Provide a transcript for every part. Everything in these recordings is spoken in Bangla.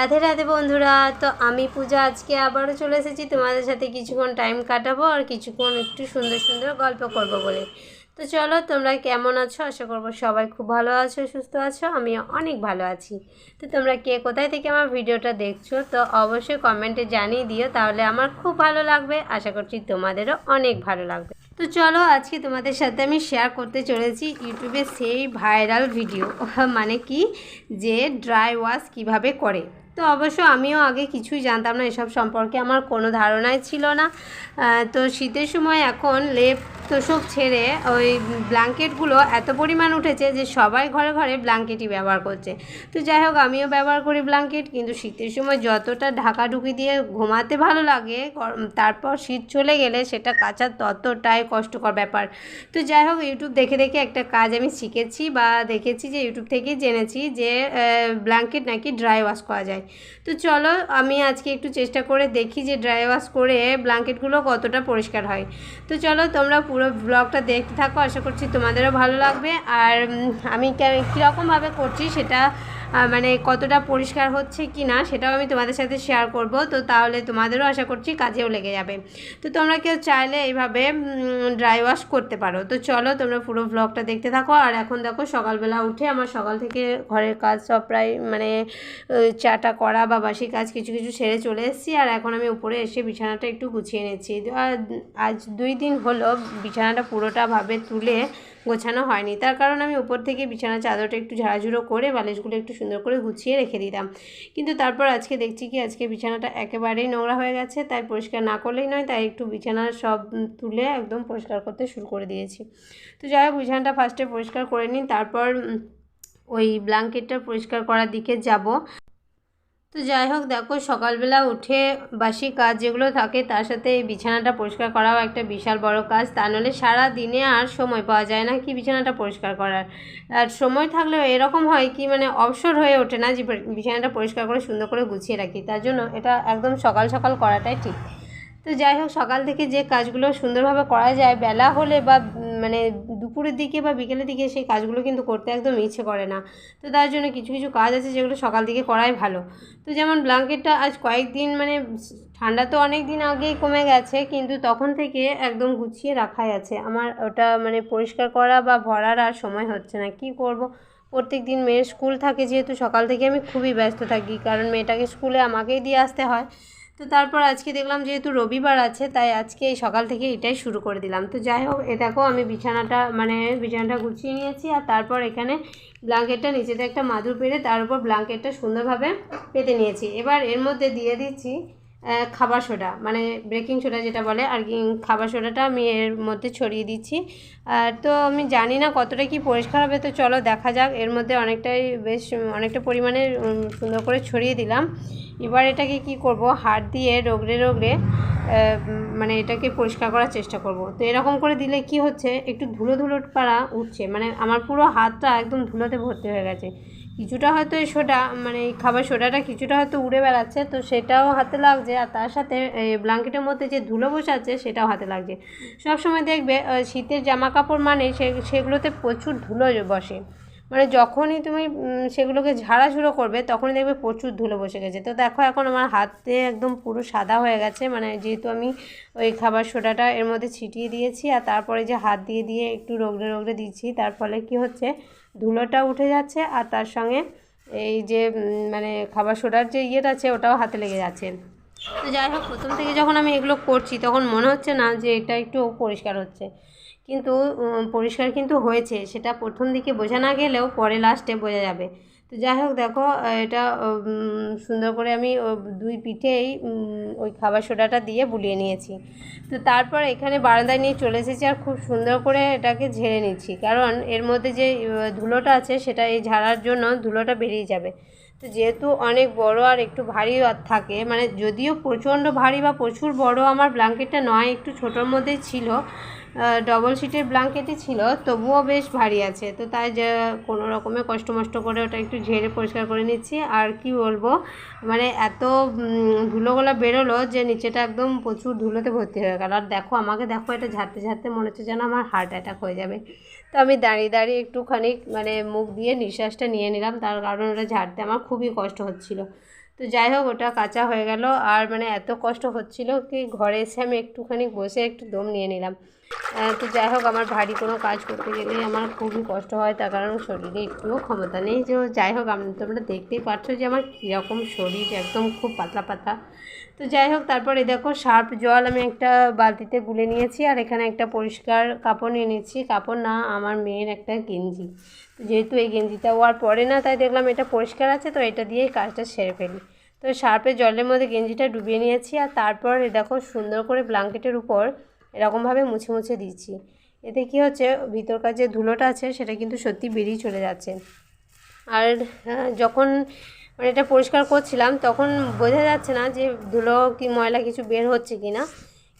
রাধে রাধে বন্ধুরা, তো আমি পূজা আজকে আবারও চলে এসেছি। তোমাদের সাথে কিছুক্ষণ টাইম কাটাবো আর কিছুক্ষণ একটু সুন্দর সুন্দর গল্প করব বলে। তো চলো, তোমরা কেমন আছো? আশা করব সবাই খুব ভালো আছো, সুস্থ আছো আমি অনেক ভালো আছি। তো তোমরা কে কোথায় থেকে আমার ভিডিওটা দেখছ, তো অবশ্যই কমেন্টে জানিয়ে দিও, তাহলে আমার খুব ভালো লাগবে। আশা করছি তোমাদেরও অনেক ভালো লাগবে। তো চলো, আজকে তোমাদের সাথে আমি শেয়ার করতে চলেছি ইউটিউবে সেই ভাইরাল ভিডিও মানে কি? যে ড্রাই ওয়াশ কীভাবে করে। তো অবশ্য আমিও আগে কিছুই জানতাম না এসব সম্পর্কে। আমার কোনো ধারণাই ছিল না। তো শীতের সময় এখন লেপ তোষক ছেড়ে ওই ব্ল্যাঙ্কেটগুলো এত পরিমাণ উঠেছে যে সবাই ঘরে ঘরে ব্ল্যাঙ্কেটই ব্যবহার করছে। তো যাই হোক, আমিও ব্যবহার করি ব্ল্যাঙ্কেট, কিন্তু শীতের সময় যতটা ঢাকাঢুকি দিয়ে ঘুমাতে ভালো লাগে তারপর শীত চলে গেলে সেটা কাচা ততটাই কষ্টকর ব্যাপার। তো যাই হোক, ইউটিউব দেখে দেখে একটা কাজ আমি শিখেছি বা দেখেছি যে ইউটিউব থেকেই জেনেছি যে ব্ল্যাঙ্কেট নাকি ড্রাই ওয়াশ করা যায়। তো চলো, আমি আজকে একটু চেষ্টা করে দেখি যে ড্রাই ওয়াশ করে ব্ল্যাঙ্কেটগুলো কতটা পরিষ্কার হয়। তো চলো, তোমরা পুরো ব্লগটা দেখতে থাকো আশা করছি তোমাদেরও ভালো লাগবে। আর আমি কীরকমভাবে করছি সেটা মানে কতটা পরিষ্কার হচ্ছে কি না সেটাও আমি তোমাদের সাথে শেয়ার করব। তো তাহলে তোমাদেরও আশা করছি কাজেও লেগে যাবে। তো তোমরা কেউ চাইলে এইভাবে ড্রাই ওয়াশ করতে পারো। তো চলো তোমরা পুরো ব্লগটা দেখতে থাকো। আর এখন দেখো সকালবেলা উঠে আমার সকাল থেকে ঘরের কাজ সব প্রায় মানে চাটা করা বা বাসি কাজ কিছু কিছু সেরে চলে এসেছি। আর এখন আমি উপরে এসে বিছানাটা একটু গুছিয়ে নিচ্ছি। আজ দুই দিন হলো বিছানাটা পুরোটা ভাবে তুলে গোছানো হয়নি। তার কারণ আমি উপর থেকে বিছানার চাদরটা একটু ঝাড়াঝুড়ো করে বালিশগুলো একটু সুন্দর করে গুছিয়ে রেখে দিতাম। কিন্তু তারপর আজকে দেখছি কি, আজকে বিছানাটা একেবারেই নোংরা হয়ে গেছে, তাই পরিষ্কার না করলেই নয়, তাই একটু বিছানা সব তুলে একদম পরিষ্কার করতে শুরু করে দিয়েছি। তো যাই হোক, বিছানাটা ফার্স্টে পরিষ্কার করে নিই, তারপর ওই ব্ল্যাঙ্কেটটা পরিষ্কার করার দিকে যাব। তো যাই হোক, দেখো সকালবেলা উঠে বাসি কাজ যেগুলো থাকে, তার সাথে এই বিছানাটা পরিষ্কার করাও একটা বিশাল বড় কাজ। তা নাহলে সারা দিনে আর সময় পাওয়া যায় না কি বিছানাটা পরিষ্কার করার। আর সময় থাকলেও এরকম হয় কি মানে অবসর হয়ে ওঠে না যে বিছানাটা পরিষ্কার করে সুন্দর করে গুছিয়ে রাখি। তার জন্য এটা একদম সকাল সকাল করাটাই ঠিক। তো যাই হোক, সকাল থেকে যে কাজগুলো সুন্দরভাবে করা যায়, বেলা হলে বা মানে দুপুরের দিকে বা বিকেলের দিকে সেই কাজগুলো কিন্তু করতে একদম ইচ্ছে করে না। তো তার জন্য কিছু কিছু কাজ আছে যেগুলো সকাল দিকে করাই ভালো। তো যেমন ব্ল্যাঙ্কেটটা আজ কয়েকদিন মানে ঠান্ডা তো অনেক দিন আগেই কমে গেছে, কিন্তু তখন থেকে একদম গুছিয়ে রাখাই আছে। আমার ওটা মানে পরিষ্কার করা বা ভরার আর সময় হচ্ছে না। কি করব? প্রত্যেক দিন মেয়ের স্কুল থাকে যেহেতু সকাল থেকে আমি খুবই ব্যস্ত থাকি, কারণ মেয়েটাকে স্কুলে আমাকেই দিয়ে আসতে হয়। তো তারপর আজকে দেখলাম যেহেতু রবিবার আছে, তাই আজকে সকাল থেকে এটাই শুরু করে দিলাম। তো যাই হোক, এ দেখো আমি বিছানাটা মানে বিছানাটা গুছিয়ে নিয়েছি আর তারপর এখানে ব্ল্যাঙ্কেটটা, নিচেতে একটা মাদুর পেরে তার উপর ব্ল্যাঙ্কেটটা সুন্দরভাবে পেতে নিয়েছি। এবার এর মধ্যে দিয়ে দিচ্ছি খাবার সোডা মানে বেকিং সোডা যেটা বলে আর কি খাবার সোডাটা আমি এর মধ্যে ছড়িয়ে দিচ্ছি। আর তো আমি জানি না কতটা কি পরিষ্কার হবে, তো চলো দেখা যাক। এর মধ্যে অনেকটাই বেশ, অনেকটা পরিমাণে সুন্দর করে ছড়িয়ে দিলাম। এবার এটাকে কি করব, হাত দিয়ে রগড়ে রগড়ে মানে এটাকে পরিষ্কার করার চেষ্টা করব। তো এরকম করে দিলে কি হচ্ছে, একটু ধুলো ধুলো পাড়া উঠছে মানে আমার পুরো হাতটা একদম ধুলোতে ভর্তি হয়ে গেছে। কিছুটা হয়তো এই সোডা মানে খাবার সোডাটা কিছুটা হয়তো উড়ে বেড়াচ্ছে, তো সেটাও হাতে লাগছে, আর তার সাথে এই ব্ল্যাঙ্কেটের মধ্যে যে ধুলো বসে আছে সেটাও হাতে লাগছে। সবসময় দেখবে শীতের জামা কাপড় মানে সে, সেগুলোতে প্রচুর ধুলো বসে। মানে যখনই তুমি সেগুলোকে ঝাড়াঝুড়ো করবে, তখনই দেখবে প্রচুর ধুলো বসে গেছে। তো দেখো এখন আমার হাতে একদম পুরো সাদা হয়ে গেছে মানে যেহেতু আমি ওই খাবার সোডাটা এর মধ্যে ছিটিয়ে দিয়েছি, আর তারপরে যে হাত দিয়ে দিয়ে একটু রোগড়ে রগড়ে দিচ্ছি, তার ফলে কি হচ্ছে ধুলোটা উঠে যাচ্ছে আর তার সঙ্গে এই যে মানে খাবার সোডার যে ইয়েটা আছে, ওটাও হাতে লেগে যাচ্ছে। তো যাই হোক, প্রথম থেকে যখন আমি এগুলো করছি, তখন মনে হচ্ছে না যে এটা একটু পরিষ্কার হচ্ছে। কিন্তু পরিষ্কার কিন্তু হয়েছে, সেটা প্রথম দিকে বোঝা না গেলেও পরে লাস্টে বোঝা যাবে। তো যাই হোক দেখো এটা সুন্দর করে আমি দুই পিঠেই ওই খাবার সোডাটা দিয়ে বুলিয়ে নিয়েছি। তো তারপর এখানে বারান্দায় নিয়ে চলে এসেছি আর খুব সুন্দর করে এটাকে ঝেড়ে নিচ্ছি। কারণ এর মধ্যে যে ধুলোটা আছে সেটা এই ঝাড়ার জন্য ধুলোটা বেরিয়ে যাবে। তো যেহেতু অনেক বড় আর একটু ভারী থাকে মানে যদিও প্রচণ্ড ভারী বা প্রচুর বড়, আমার ব্ল্যাঙ্কেটটা নয়, একটু ছোটোর মধ্যেই ছিল ডবল সিটের ব্ল্যাঙ্কেটই ছিল, তবুও বেশ ভারী আছে। তো তাই যে কোনো রকমে কষ্ট মষ্ট করে ওটা একটু ঝেড়ে পরিষ্কার করে নিচ্ছি। আর কি বলব মানে এত ধুলোগুলো বেরোলো যে নিচেটা একদম প্রচুর ধুলোতে ভর্তি হয়ে গেল। আর দেখো, আমাকে দেখো এটা ঝাড়তে ঝাড়তে মনে হচ্ছে যেন আমার হার্ট অ্যাটাক হয়ে যাবে। তো আমি দাঁড়িয়ে দাঁড়িয়ে একটুখানি মানে মুখ দিয়ে নিঃশ্বাসটা নিয়ে নিলাম। তার কারণ ওটা ঝাড়তে আমার খুবই কষ্ট হচ্ছিল। তো যাই হোক, ওটা কাঁচা হয়ে গেল। আর মানে এত কষ্ট হচ্ছিল কি, ঘরে এসে আমি একটুখানি বসে একটু দম নিয়ে নিলাম। তো যাই হোক, আমার ভারী কোনো কাজ করতে গেলে আমার খুবই কষ্ট হয়, তার কারণ শরীরে একটুও ক্ষমতা নেই। যে যাই হোক, আমি তোমরা দেখতেই পাচ্ছ যে আমার কীরকম শরীর, একদম খুব পাতলা পাতলা। তো যাই হোক, তারপরে দেখো সার্ফ জল আমি একটা বালতিতে গুলে নিয়েছি, আর এখানে একটা পরিষ্কার কাপড় নিয়ে নিচ্ছি। কাপড় না, আমার মেয়ের একটা গেঞ্জি। যেহেতু এই গেঞ্জিটা ও আর পরে না, তাই দেখলাম এটা পরিষ্কার আছে, তো এটা দিয়েই কাজটা সেরে ফেলি। তো সার্ফের জলের মধ্যে গেঞ্জিটা ডুবিয়ে নিয়েছি, আর তারপর দেখো, সুন্দর করে ব্ল্যাঙ্কেটের উপর এরকমভাবে মুছে মুছে দিচ্ছি। এতে কি হচ্ছে, ভিতরকার যে ধুলোটা আছে, সেটা কিন্তু সত্যি বেরিয়ে চলে যাচ্ছে। আর যখন মানে এটা পরিষ্কার করছিলাম, তখন বোঝা যাচ্ছে না যে ধুলো কি ময়লা কিছু বের হচ্ছে কি না,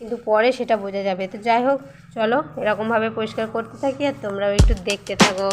কিন্তু পরে সেটা বোঝা যাবে। তো যাই হোক, চলো এরকমভাবে পরিষ্কার করতে থাকি আর তোমরাও একটু দেখতে থাকো।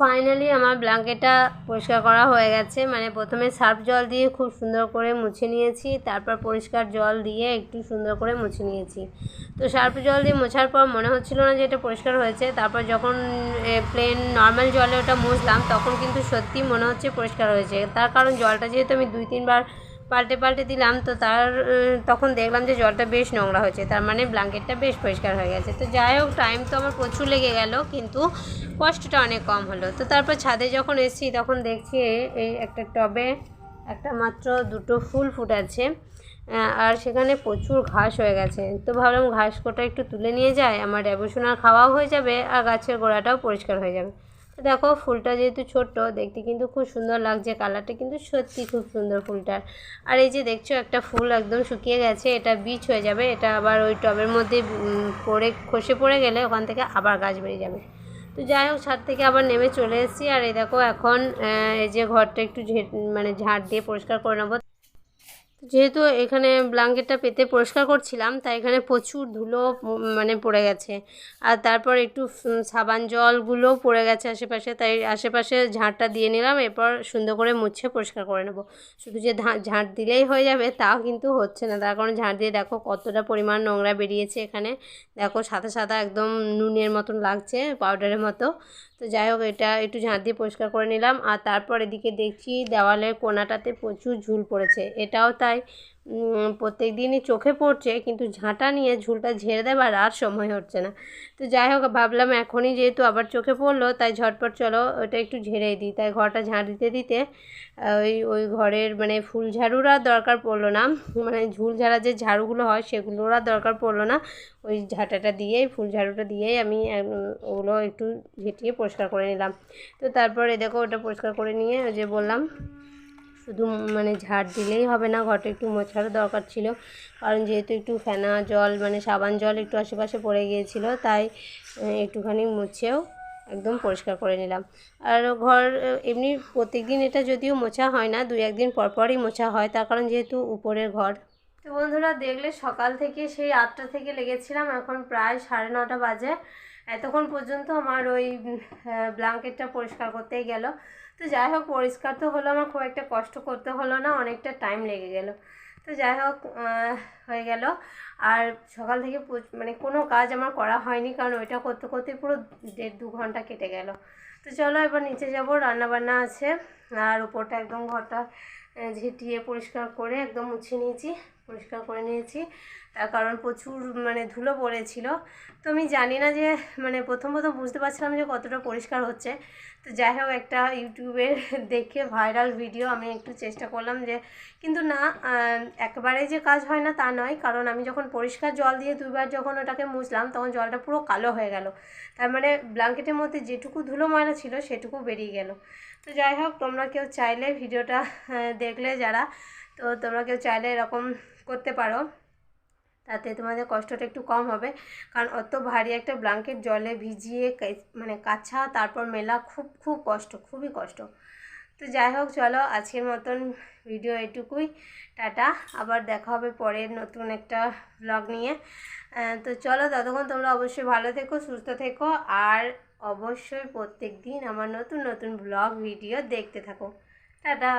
ফাইনালি আমার ব্ল্যাঙ্কেটটা পরিষ্কার করা হয়ে গেছে। মানে প্রথমে সার্ফ জল দিয়ে খুব সুন্দর করে মুছে নিয়েছি, তারপর পরিষ্কার জল দিয়ে একটু সুন্দর করে মুছে নিয়েছি। তো সার্ফ জল দিয়ে মোছার পর মনে হচ্ছিল না যে এটা পরিষ্কার হয়েছে, তারপর যখন প্লেন নর্মাল জলে ওটা মুছলাম, তখন কিন্তু সত্যি মনে হচ্ছে পরিষ্কার হয়েছে। তার কারণ জলটা যেহেতু আমি দুই, তিনবার পাল্টে পাল্টে দিলাম তো তার তখন দেখলাম যে জলটা বেশ নোংরা হয়েছে, তার মানে ব্ল্যাঙ্কেটটা বেশ পরিষ্কার হয়ে গেছে। তো যাই হোক টাইম তো আমার প্রচুর লেগে গেল, কিন্তু কষ্টটা অনেক কম হলো। তো তারপর ছাদে যখন এসেছি, তখন দেখছি এই একটা টবে একটা মাত্র দুটো ফুল ফুটাচ্ছে আর সেখানে প্রচুর ঘাস হয়ে গেছে। তো ভাবলাম ঘাস কোটা একটু তুলে নিয়ে যায় আমার ডেবোসোনার খাওয়াও হয়ে যাবে আর গাছের গোড়াটাও পরিষ্কার হয়ে যাবে। দেখো ফুলটা যেহেতু ছোট্ট, দেখতে কিন্তু খুব সুন্দর লাগছে, কালারটা কিন্তু সত্যি খুব সুন্দর ফুলটার। আর এই যে দেখছ, একটা ফুল একদম শুকিয়ে গেছে, এটা বীজ হয়ে যাবে, এটা আবার ওই টবের মধ্যে পড়ে, খসে পড়ে গেলে ওখান থেকে আবার গাছ বেড়ে যাবে। তো যাই হোক, ছাদ থেকে আবার নেমে চলে এসেছি, আর এই দেখো এখন এই যে ঘরটা একটু মানে ঝাড় দিয়ে পরিষ্কার করে নেব। যেহেতু এখানে ব্ল্যাঙ্কেটটা পেতে পরিষ্কার করছিলাম তাই এখানে প্রচুর ধুলো মানে পড়ে গেছে। আর তারপর একটু সাবান জলগুলো পড়ে গেছে আশেপাশে, তাই আশেপাশে ঝাঁটটা দিয়ে নিলাম, এরপর সুন্দর করে মুছে পরিষ্কার করে নেব। শুধু যে ঝাঁট দিলেই হয়ে যাবে, তাও কিন্তু হচ্ছে না। তার কারণ ঝাঁট দিয়ে দেখো কতটা পরিমাণ নোংরা বেরিয়েছে এখানে। দেখো সাদা সাদা একদম নুনের মতন লাগছে পাউডারের মতো। তো যাই হোক, এটা একটু ঝাঁট দিয়ে পরিষ্কার করে নিলাম। আর তারপর এদিকে দেখছি দেওয়ালের কোনাটাতে প্রচুর ঝুল পড়েছে। এটাও তাই প্রত্যেক দিনই চোখে পড়ছে, কিন্তু ঝাঁটা নিয়ে ঝুলটা ঝেড়ে দেবার আর সময় হচ্ছে না। তো যাই হোক, ভাবলাম এখনই যেহেতু আবার চোখে পড়ল, তাই ঝটপট চলো ওটা একটু ঝেড়েই দিই। তাই ঘরটা ঝাঁট দিতে দিতে ওই ওই ঘরের মানে ফুল ঝাড়ুর আর দরকার পড়ল না। মানে ঝুল ঝাড়া যে ঝাড়ুগুলো হয়, সেগুলোর আর দরকার পড়ল না। ওই ঝাঁটাটা দিয়েই, ফুল ঝাড়ুটা দিয়েই আমি ওগুলো একটু ঝেঁটিয়ে পরিষ্কার করে নিলাম। তো তারপরে দেখো, ওটা পরিষ্কার করে নিয়ে ওই যে বললাম শুধু মানে ঝাড় দিলেই হবে না, ঘরটা একটু মোছারও দরকার ছিল। কারণ যেহেতু একটু ফেনা জল মানে সাবান জল একটু আশেপাশে পড়ে গিয়েছিল, তাই একটুখানি মুছেও একদম পরিষ্কার করে নিলাম। আর ঘর, এমনি প্রত্যেক দিন এটা যদিও মোছা হয় না, দুই একদিন পর পরই মোছা হয়, তার কারণ যেহেতু উপরের ঘর। তো বন্ধুরা, দেখলে সকাল থেকে সেই আটটা থেকে লেগেছিলাম, এখন প্রায় সাড়ে নটা বাজে। এতক্ষণ পর্যন্ত আমার ওই ব্ল্যাঙ্কেটটা পরিষ্কার করতেই গেল। তো যাই হোক, পরিষ্কার তো হলো, আমার খুব একটা কষ্ট করতে হলো না, অনেকটা টাইম লেগে গেল। তো যাই হোক হয়ে গেল। আর সকাল থেকে মানে কোনো কাজ আমার করা হয়নি, কারণ ওইটা করতে করতে পুরো দেড় দু ঘণ্টা কেটে গেল। তো চলো, এবার নিচে যাব রান্না বান্না আছে। আর উপরটা একদম ঘরটা ঝেঁটিয়ে পরিষ্কার করে একদম মুছে নিয়েছি। পরিষ্কার করে নিয়েছি। তার কারণ প্রচুর মানে ধুলো পড়েছিল। তো আমি জানি না যে মানে প্রথম প্রথম বুঝতে পারছিলাম যে কতটা পরিষ্কার হচ্ছে। তো যাই হোক, একটা ইউটিউবের দেখে ভাইরাল ভিডিও আমি একটু চেষ্টা করলাম যে, কিন্তু না একেবারে যে কাজ হয় না তা নয়। কারণ আমি যখন পরিষ্কার জল দিয়ে দুইবার যখন ওটাকে মুছলাম, তখন জলটা পুরো কালো হয়ে গেল। তার মানে ব্ল্যাঙ্কেটের মধ্যে যেটুকু ধুলো ময়লা ছিল, সেটুকু বেরিয়ে গেল। তো যাই হোক, তোমরা কেউ চাইলে ভিডিওটা দেখলে যারা, তো তোমরা কেউ চাইলে এরকম করতে পারো। তাতে তোমাদের কষ্টটা একটু কম হবে। কারণ অত ভারী একটা ব্লাঙ্কেট জলে ভিজিয়ে মানে কাছা, তারপর মেলা খুব খুব কষ্ট, খুবই কষ্ট। তো যাই হোক, চলো আজকের মতন ভিডিও এটুকুই। টাটা, আবার দেখা হবে পরের নতুন একটা ব্লগ নিয়ে। তো চলো ততক্ষণ তোমরা অবশ্যই ভালো থেকো, সুস্থ থেকো, আর অবশ্যই প্রত্যেক দিন আমার নতুন নতুন ব্লগ ভিডিও দেখতে থাকো। টাটা!